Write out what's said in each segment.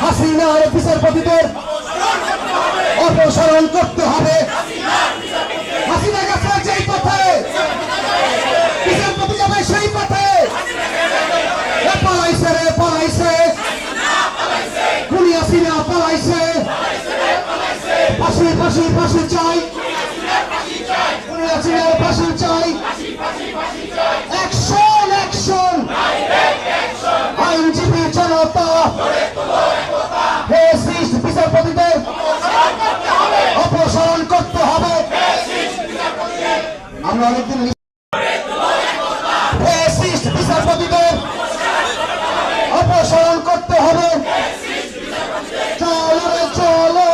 হাসিনার বিচারপতিদের অপসারণ করতে হবে। হাসিনা গেছে যেই পথে। বিচারপতি যাবে সেই পথে। পালাইছে রে, পালাইছে। খুনি হাসিনা, পালাইছে। ফাঁসি ফাঁসি ফাঁসি চাই। খুনি হাসিনার ফাঁসি চাই। আমরা অনেকদিন বিচারপতিদের অপসারণ করতে হবে। চলো রে চলো।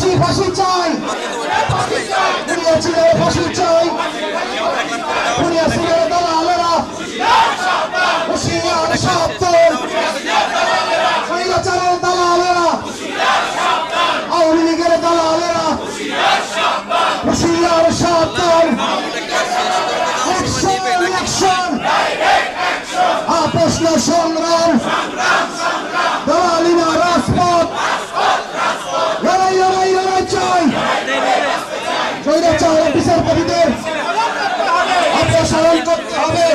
ফাঁসি ফাঁসি চাই। পুড়িয়ে ছিল ফাঁসি চাই। পুড়িয়ে ছিল দালালেরা হুশিয়ার সাবধান স্বৈরাচারের দালালেরা আওয়ামী লীগের দালালেরা হুশিয়ার সাবধান অ্যাকশন অ্যাকশন আপোষ সংগ্রাম স্বৈরাচার অফিসার কবিদের অপসারণ করতে হবে।